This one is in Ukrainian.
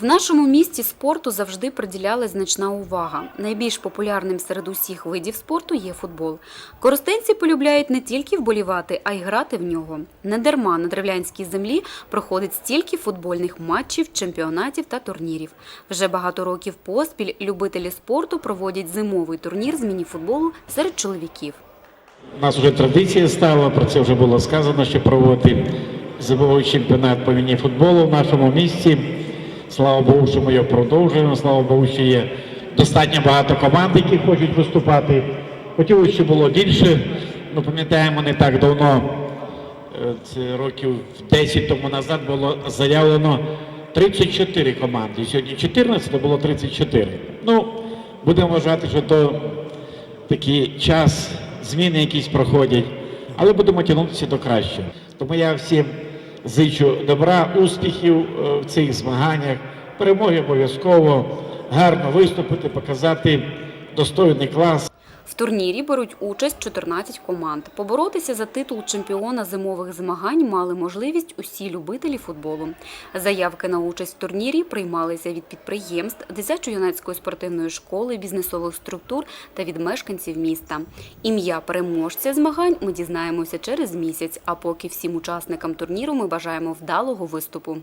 В нашому місті спорту завжди приділялась значна увага. Найбільш популярним серед усіх видів спорту є футбол. Коростенці полюбляють не тільки вболівати, а й грати в нього. Недарма на древлянській землі проходить стільки футбольних матчів, чемпіонатів та турнірів. Вже багато років поспіль любителі спорту проводять зимовий турнір з мініфутболу серед чоловіків. У нас вже традиція стала, про це вже було сказано, що проводити зимовий чемпіонат по міні-футболу в нашому місті. Слава Богу, що ми його продовжуємо. Слава Богу, що є достатньо багато команд, які хочуть виступати. Хотілося, щоб було більше. Ми пам'ятаємо, не так давно, е, це років 10 тому назад було заявлено 34 команди. Сьогодні 14, то було 34. Ну, будемо вважати, що то такий час, зміни якісь проходять, але будемо тягнутися до кращого. Тому я всім зичу добра, успіхів е, в цих змаганнях, перемоги обов'язково, гарно виступити, показати достойний клас. Турнірі беруть участь 14 команд. Поборотися за титул чемпіона зимових змагань мали можливість усі любителі футболу. Заявки на участь в турнірі приймалися від підприємств, дитячо-юнацької спортивної школи, бізнесових структур та від мешканців міста. Ім'я переможця змагань ми дізнаємося через місяць. А поки всім учасникам турніру ми бажаємо вдалого виступу.